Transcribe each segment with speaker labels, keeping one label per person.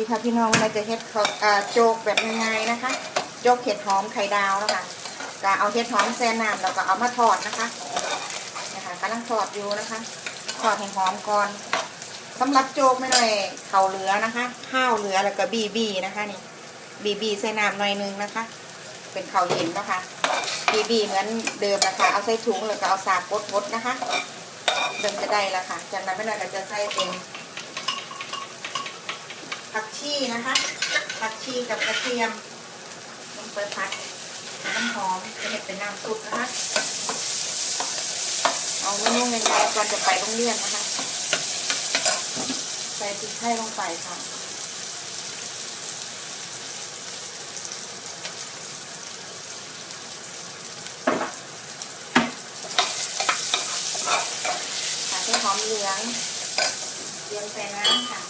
Speaker 1: ดีค่ะพี่น้องเราจะเฮ็ดโจกแบบง่ายๆนะคะ โจกเห็ดหอมไข่ดาวนะคะก็เอาเห็ดหอมแซ่น้ำแล้วก็เอามาทอดนะคะนะคะกำลังทอดอยู่นะคะทอดให้หอมก่อนสำหรับโจกไม่หน่อยเข่าเหลือนะคะ ข้าวเหลือแล้วก็บีบีนะคะนี่บีบีใส่น้ำหน่อยนึงนะคะ เป็นข้าเย็นนะคะบีบีเหมือนเดิมนะคะเอาใส่ถุงแล้วก็เอาสากบดๆนะคะเดิมจะได้แล้วค่ะจากนั้นไม่น่อยก็จะใส่เป็น ผักชีนะคะผักชีกับกระเทียมลงไปผัดน้ำหอมจะเห็ดเป็นน้ำซุปนะคะเอาเมนูง่ายๆก่อนจะไปโรงเรียนนะคะ ใส่พริกไทยลงไปค่ะค่ะใส่หอมเหลืองเตรียมใส่น้ำค่ะ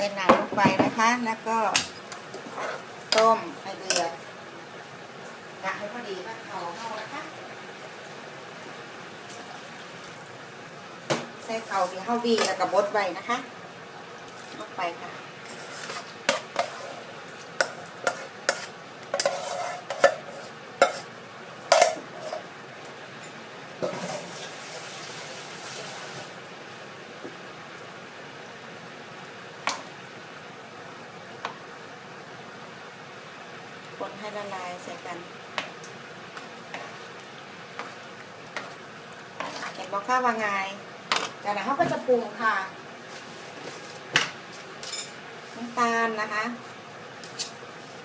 Speaker 1: ส้นหนาลงไปนะคะ แล้วก็ต้มให้เดือดกะให้พอดีก็เขาเข้านะคะ ใส่เข่าที่เข้าวีแล้วก็บดไว้นะคะลงไปค่ะ ให้ละลายใส่กันเห็นบอกข้าวว่าไงจากนั้นเขาก็จะปรุงค่ะน้ำตาลนะคะ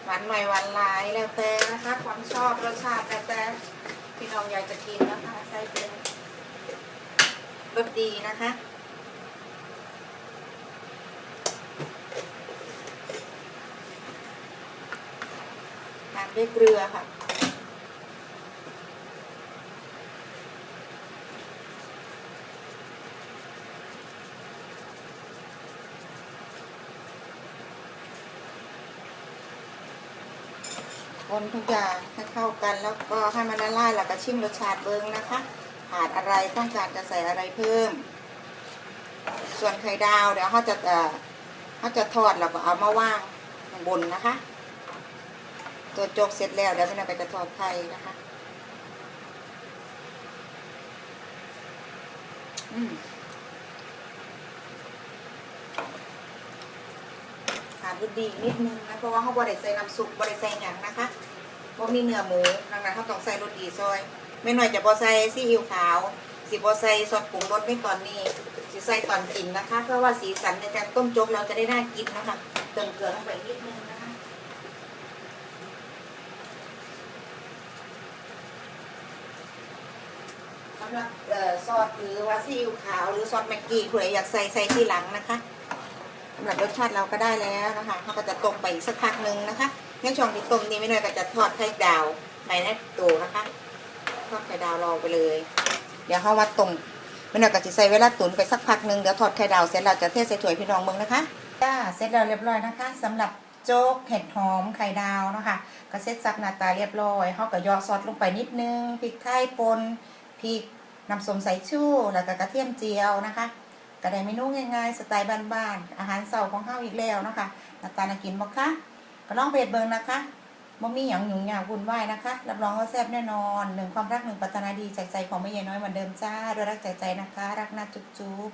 Speaker 1: หวานหน่อยหวานหลายแล้วแต่นะคะ ความชอบรสชาติแล้วแต่พี่น้องอยากจะกินนะคะใส่เป็นรสดีนะคะ ตามด้วยเกลือค่ะ คนทุกอย่างให้เข้ากันแล้วก็ให้มันละลายแล้วก็ชิมรสชาติเบิ้งนะคะขาดอะไรต้องการจะใส่อะไรเพิ่ม ส่วนไข่ดาวเดี๋ยวเขาจะเอ่อเขาจะทอดแล้วก็เอามาว่างบนนะคะ ตัวโจกเสร็จแล้วเดี๋ยวพี่นาก็จะทอดไข่นะคะ อืมขาดรสดีนิดนึงนะเพราะว่าเขาบริใส่น้ำซุปบริใส่หยังนะคะว่ามีเนื้อหมูดังนั้นเขาต้องใส่รสดีซอย ไม่หน่อยจะบอใส่ซีอิ๊วขาว สิบอใส่ซอสปรุงรสในตอนนี้สิใส่ตอนกินนะคะ เพื่อว่าสีสันในการต้มโจ๊กเราจะได้น่ากินนะคะเติมเกลือลงไปนิดนึงนะคะำหรับซอสหรือว่าซีอิ๊วขาวหรือซอสแม็กกี้ผู้ใดอยากใส่ใส่ที่หลังนะคะสำหรับรสชาติเราก็ได้แล้วนะคะเขาก็จะต้มไปสักพักหนึ่งนะคะในช่วงที่ต้มนี้ไม่น้อยก็จะทอดไข่ดาวในนัดตูนะคะทอดไข่ดาวรอไปเลย เดี๋ยวเขาวัดต้มไม่น้อยก็จะใส่เวลาตุ๋นไปสักพักหนึ่งเดี๋ยวทอดไข่ดาวเสร็จเราจะเทใส่ถ้วยพี่น้องมืองนะคะจ้าเสร็จแล้วเรียบร้อยนะคะสำหรับโจ๊กเห็ดหอมไข่ดาวนะคะก็เสร็จสับหน้าตาเรียบร้อยเขาก็ยอซอสลงไปนิดนึงพริกไทยป่นพริก น้ำส้มสายชูแล้วก็กระเทียมเจียวนะคะก็ไดเมนูง่ายๆสไตล์บ้านๆอาหารเสาร์ของเฮาอีกแล้วนะคะหน้าตาน่ากินบ่คะก็ลองเป็ดเบิงนะคะบ่มีหยังหยุ่งยากวุ่นวายนะคะ รับรองว่าแซ่บแน่นอนหนึ่งความรักหนึ่งปรารถนาดีจากใจของแม่ยายน้อยเหมือนเดิมจ้าด้วยรักใจใจนะคะ รักนะจุ๊บ